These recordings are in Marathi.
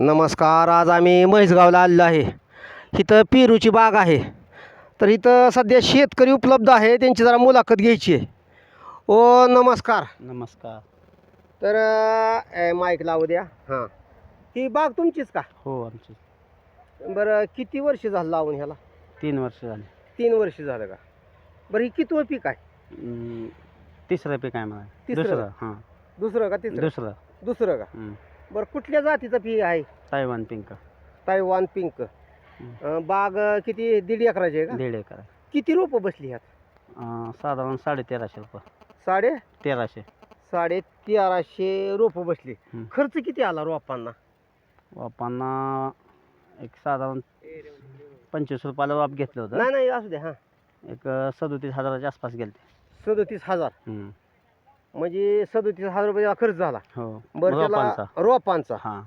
नमस्कार आज आम्ही म्हैसगावला आलेलो आहे. इथं पेरूची बाग आहे. तर इथं सध्या शेतकरी उपलब्ध आहे त्यांची जरा मुलाखत घ्यायची आहे. ओ नमस्कार. नमस्कार. तर माईक लावू द्या. हां. ही बाग तुमचीच का? हो आमची. बरं किती वर्ष झालं लावून ह्याला? तीन वर्ष झाली. तीन वर्ष झालं का? बरं ही कितवं पीक आहे? तिसरं पीक आहे मला. तिसरं? हां. दुसरं का तिसरं? दुसरं. दुसरं का. बरं कुठल्या जातीचं पीक आहे? Taiwan pink. Taiwan pink. अं, बाग अं, किती? दीड एकराची आहे का? दीड एकर आहे. किती रोपं बसली ह्यात? अं, साधारण साडे तेराशे रुपये साडे? तेराशे. साडे तेराशे रोपं बसली. हं. खर्च किती आला रोपांना? वापांना एक साधारण पंचवीस रुपयाला वाप घेतलं होतं. नाही नाही असू द्या हां. एक अं, सदोतीस हजाराच्या आसपास गेलते. सदोतीस हजार. म्हणजे सदोतीस हजार रुपयाचा खर्च झाला. हो. बरं त्याला रोपांचा. रोपांचा. हां.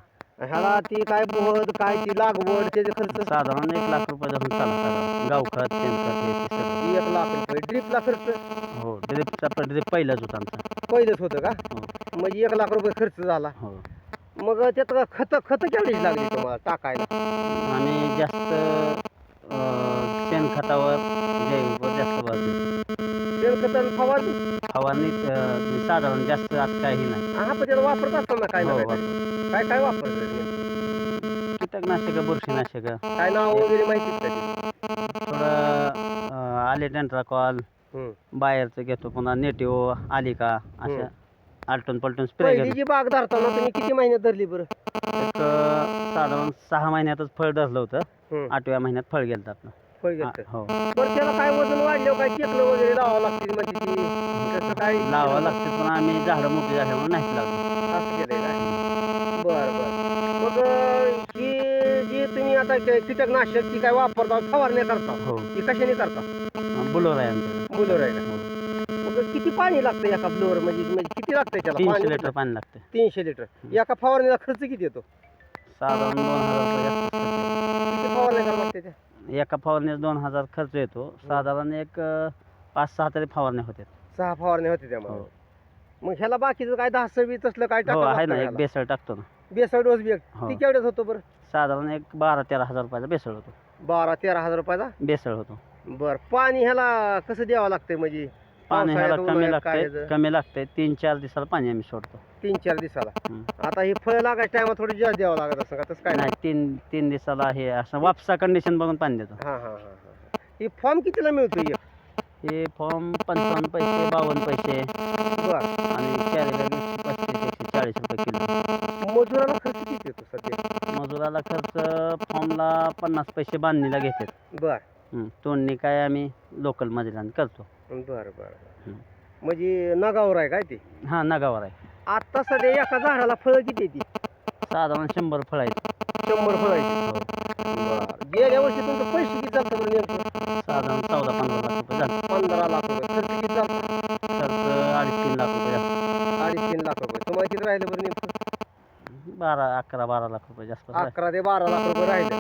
ह्याला ती काय बोहद काय ती लागवड त्याचे खर्च साधारण एक लाख रुपये धरून गावखत शेणखत हे ते सगळं. एक लाख रुपये ड्रीपला खर्च हो ड्रिपचा पण ड्रिप पहिलाच होता आमचा. पहिलंच होतं का? हो. म्हणजे एक लाख रुपये खर्च झाला. हो. मग त्यात खत खत केवढीच लागली तुम्हाला टाकायला? आम्ही जास्त अं, शेणखतावर जैविकवर जास्त भर देतो फवारणी फवारणी अं, साधारण जास्त आज काही नाही हा पण त्याला वापरत असताना काय ना हो. काय काय वापरत कीटकनाशक बुरशीनाशक काय नाव वगैरे माहिती का त्याची? थोडं अं, आले टेंट्राकॉल हं. बाहेरचं घेतो पुन्हा नेटिओ आलिका हम्म. अशा आलटून पलटून स्प्रे पहिली घेतो जी बाग धरताना तुम्ही किती महिन्यात धरली बरं एक अं, साधारण सहा महिन्यातच फळ धरलं होतं. आठव्या महिन्यात फळ गेलं आपलं फळ आ- घेतलं. हो बरं त्याला काय वजन वाढलं काय टेकलं वगैरे लावावं लागते म्हणजे ती. त्याचं काय? लावावं लागतं पण आम्ही झाडं मोठी झाल्यामुळे नाही लावली असं केलंय काय बरं बरं. मग अं, ही जी तुम्ही आता के- कीटकनाशक ती काय वापरता फवारणी करता? हो. ती कशाने करता? बुलोर आहे आमच्याकडे. बुलोर आहे का? मग किती पाणी लागतं एका ब्लोअर म्हणजे म्हणजे किती लागतंय त्याला तीनशे पाणी? लिटर पाणी लागते. तीनशे लिटर. एका फवारणीला खर्च किती येतो? साधारण दोन हजार रुपये जास्त. खर्च किती फवारणी करावं लागते त्या. एका फवारणीत दोन हजार खर्च येतो. साधारण एक अं, पाच सहा तरी फवारण्या होत्या. सहा फवारणी होते त्यामुळे हो. मग ह्याला बाकीचं काय दहा सव्वीस असलं काय हो आहे ना एक? बेसळ टाकतो ना. बेसळ डोस बी हो. ती होतो बरं? साधारण एक बारा तेरा हजार रुपयाचा बेसळ होतो. बारा तेरा हजार रुपयाचा? बेसळ होतो. बरं पाणी ह्याला कसं द्यावं लागतंय म्हणजे? पाणी ह्याला पावसाळ्यात, कमी उन्हाळ्यात काय लागतंय याचं? कमी लागतंय. तीन चार दिवसाला पाणी आम्ही सोडतो. तीन चार दिवसाला. आता ही फळं लागायच्या टायमात थोडी जास्त द्यावं लागत असं का? तसं काय नाही तीन तीन दिवसाला हे असं वापसा कंडिशन बघून पाणी देतो. हां हां हां हां. ही फॉर्म कितीला मिळतो एक हे फॉर्म पंचावन्न पैसे बावन्न पैसे. बरं. आणि एकशे पस्तीस एकशे चाळीस रुपये किलो. मजुराला खर्च किती येतो सध्या? मजुराला खर्च फॉर्मला पन्नास पैसे बांधणीला घेतात. बरं. हं, तोडणी काय आम्ही लोकल मजुरांनी करतो. बरं बरं बरं. म्हणजे नगावर आहे काय ते? हां नगावर आहे. आता सध्या एका झाडाला फळं किती येते साधारण शंभर फळ आहेत. शंभर फळं येते हो. बरं. गेल्या वर्षी तुमचं पैसे किती चालतं बरं नेमकं साधारण चौदा पंधरा लाख रुपये झाले. पंधरा लाख रुपये. खर्च किती चालतं खर्च अडीच तीन लाख रुपये जास्त. अडीच तीन लाख रुपये. तुम्हाला किती राहिलं बरं नेमकं? बारा अकरा बारा लाख रुपये जास्त. अकरा ते बारा लाख रुपये राहिले.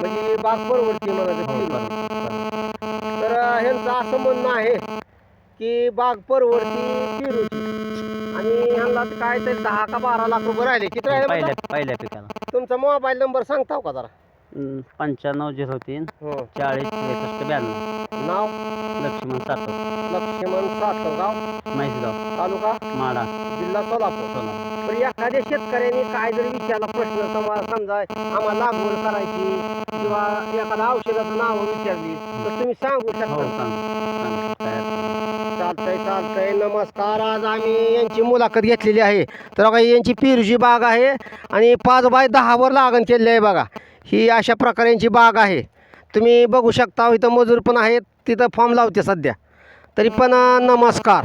म्हणजे बाग परवडती बरोबर. तर ह्यांचं असं म्हणणं आहे की बाग परवडती पेरूची. आणि ह्यांना काय तरी दहा का बारा लाख रुपये राहिले. किती राहिले पहिल्या? पहिल्या पिकाला. तुमचा मोबाईल नंबर सांगताव का जरा? पंच्याण्णव झिरो तीन हो. चाळीस त्रेसष्ट ब्याण्णव. नाव? लक्ष्मण सातव. लक्ष्मण सातगाव म्हैसगाव. तालुका? माडा जिल्हा सोलापूर. सोलापूर. तर एखाद्या शेतकऱ्याने काय जरी विचारला प्रश्न तुम्हाला समजा आम्हाला लागवड करायची किंवा एखाद्या औषधाचं नाव विचारली तर तुम्ही सांगू हो शकता. सांग. सांग. काय अडचण नाही. चालतंय चालतंय. नमस्कार. आज आम्ही यांची मुलाखत घेतलेली आहे. तर बघा यांची पेरूची बाग आहे आणि पाच बाय दहावर लागण केलेली आहे बघा. ही अशा प्रकारे यांची बाग आहे. तुम्ही बघू शकता इथं मजूर पण आहेत तिथं फॉर्म लावते सध्या. तरी पण नमस्कार.